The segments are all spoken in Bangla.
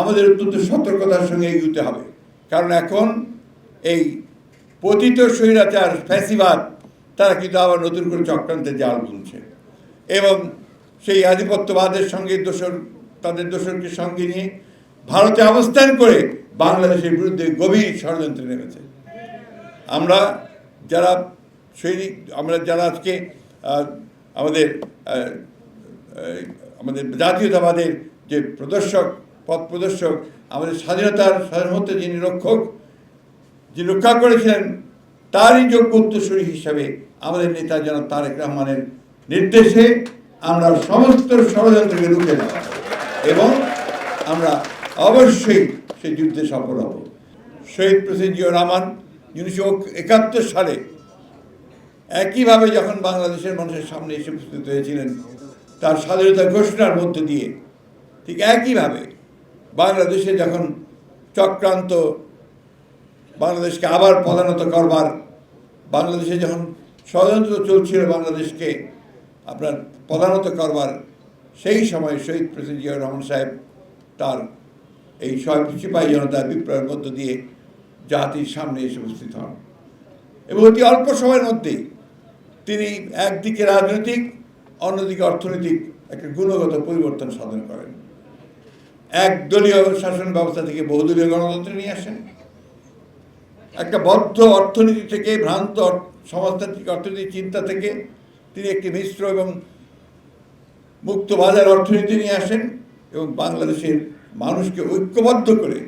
আমাদের অত্যন্ত সতর্কতার সঙ্গে এগোতে হবে। কারণ এখন এই পতিত স্বৈরাচার, ফ্যাসিবাদ, তারা কিন্তু আবার নতুন করে চক্রান্তের জাল বুনছে। এবং সেই আধিপত্যবাদের সঙ্গে দোসর তাদের দোসরকে সঙ্গে নিয়ে ভারতে অবস্থান করে বাংলাদেশের বিরুদ্ধে গভীর ষড়যন্ত্রে নেমেছে। আমরা যারা সৈনিক, আমরা যারা আজকে আমাদের আমাদের জাতীয়তাবাদের যে প্রদর্শক পথ প্রদর্শক, আমাদের স্বাধীনতার সাধারণত যিনি রক্ষক, যিনি রক্ষা করেছিলেন তারই যোগ্য উত্তরসূরি হিসাবে আমাদের নেতা জনাব তারেক রহমানের নির্দেশে আমরা সমস্ত ষড়যন্ত্রকে রুখে দেওয়া এবং আমরা অবশ্যই সেই যুদ্ধে সফল হব। শহীদ প্রেসিডেন্ট জিয়া রহমান, উনিশশো একাত্তর সালে একইভাবে যখন বাংলাদেশের মানুষের সামনে এসে উপস্থিত হয়েছিলেন, তার স্বাধীনতা ঘোষণার মধ্য দিয়ে ঠিক একইভাবে বাংলাদেশে যখন চক্রান্ত বাংলাদেশকে আবার পদানত করবার, বাংলাদেশে যখন ষড়যন্ত্র চলছিল বাংলাদেশকে আপনার পদানত করবার, সেই সময় শহীদ প্রেসিডেন্ট জিয়াউর রহমান সাহেব তার এই সব সিপাহী জনতার বিপ্লবের মধ্য দিয়ে জাতির সামনে এসে উপস্থিত হন। এবং অতি অল্প সময়ের মধ্যেই তিনি একদিকে রাজনৈতিক, অন্যদিকে অর্থনৈতিক একটা গুণগত পরিবর্তন সাধন করেন। একদলীয় শাসন ব্যবস্থা থেকে বহুদলীয় গণতন্ত্রে নিয়ে আসেন। একটা বদ্ধ অর্থনীতি থেকে, ভ্রান্ত সমাজতান্ত্রিক অর্থনৈতিক চিন্তা থেকে তিনি একটি মিশ্র এবং মুক্ত বাজার অর্থনীতি নিয়ে আসেন এবং বাংলাদেশের মানুষকে ঐক্যবদ্ধ করে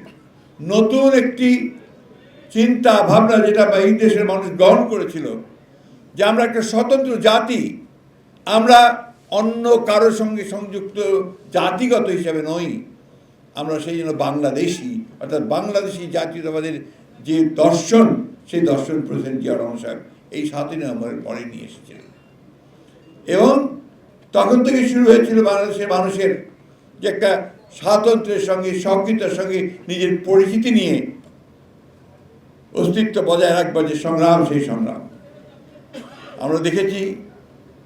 নতুন একটি চিন্তা, ভাবনা যেটা বা এই দেশের মানুষ গ্রহণ করেছিল যে আমরা একটা স্বতন্ত্র জাতি, আমরা অন্য কারোর সঙ্গে সংযুক্ত জাতিগত হিসাবে নই। আমরা সেই জন্য বাংলাদেশি, অর্থাৎ বাংলাদেশি জাতীয়তাবাদের যে দর্শন, সেই দর্শন প্রেসিডেন্ট জিয়া রহমান সাহেব এই সাতই নভেম্বরের পরে নিয়ে এসেছিলেন। এবং তখন থেকে শুরু হয়েছিল বাংলাদেশের মানুষের যে একটা স্বাতন্ত্র্যের সঙ্গে সংগীতের সঙ্গে নিজের পরিচিতি নিয়ে অস্তিত্ব বজায় রাখবার যে সংগ্রাম, সেই সংগ্রাম। আমরা দেখেছি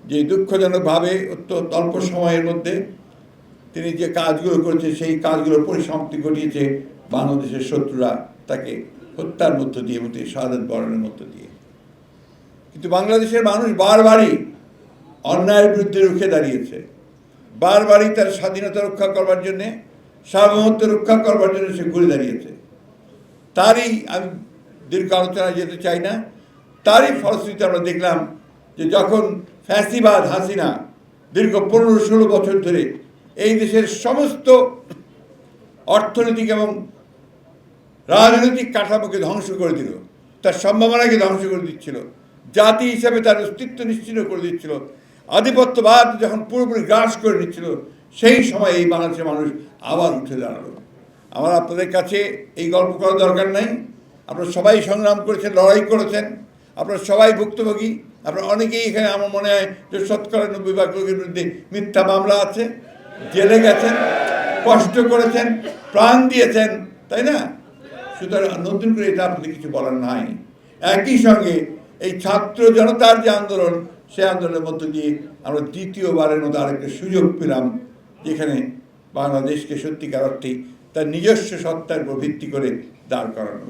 যে দুঃখজনকভাবে অত্যন্ত অল্প সময়ের মধ্যে তিনি যে কাজগুলো করেছে, সেই কাজগুলোর পরিসমাপ্তি ঘটিয়েছে বাংলাদেশের শত্রুরা তাকে হত্যার মধ্য দিয়ে এবং তিনি শাহাদ বরণের মধ্য দিয়ে। কিন্তু বাংলাদেশের মানুষ বারবারই অন্যায়ের বিরুদ্ধে রুখে দাঁড়িয়েছে। বারবারই তার স্বাধীনতা রক্ষা করবার জন্যে, সার্বভৌমত্ব রক্ষা করবার জন্য সে ঘুরে দাঁড়িয়েছে। তারই আমি দীর্ঘ আলোচনায় যেতে চাই না। তারই ফলশ্রুতিতে আমরা দেখলাম যে যখন ফ্যাসিবাদ হাসিনা দীর্ঘ পনেরো ষোলো বছর ধরে এই দেশের সমস্ত অর্থনৈতিক এবং রাজনৈতিক কাঠামোকে ধ্বংস করে দিল। তার সম্ভাবনাকে ধ্বংস করে দিচ্ছিল। জাতি হিসাবে তার অস্তিত্ব নিশ্চিত করে দিচ্ছিল। আধিপত্যবাদ যখন পুরোপুরি গ্রাস করে নিচ্ছিল, সেই সময় এই বাংলাদেশের মানুষ আবার উঠে দাঁড়াল। আমার আপনাদের কাছে এই গল্প করার দরকার নাই। আপনারা সবাই সংগ্রাম করেছেন, লড়াই করেছেন। আপনারা সবাই ভুক্তভোগী। আপনারা অনেকেই এখানে আমার মনে হয় যে শতকরা নব্বই ভাগ বিরুদ্ধে মিথ্যা মামলা আছে। জেলে গেছেন, কষ্ট করেছেন, প্রাণ দিয়েছেন, তাই না? সুতরাং নতুন করে এটা আপনাদের কিছু বলার নাই। একই সঙ্গে এই ছাত্র জনতার যে আন্দোলন সে আন্দোলনের মধ্য দিয়ে আমরা দ্বিতীয়বারের মতো আরেকটা সুযোগ পেলাম, যেখানে বাংলাদেশকে সত্যিকার অর্থেই তার নিজস্ব সত্তার উপর ভিত্তি করে দাঁড় করানো।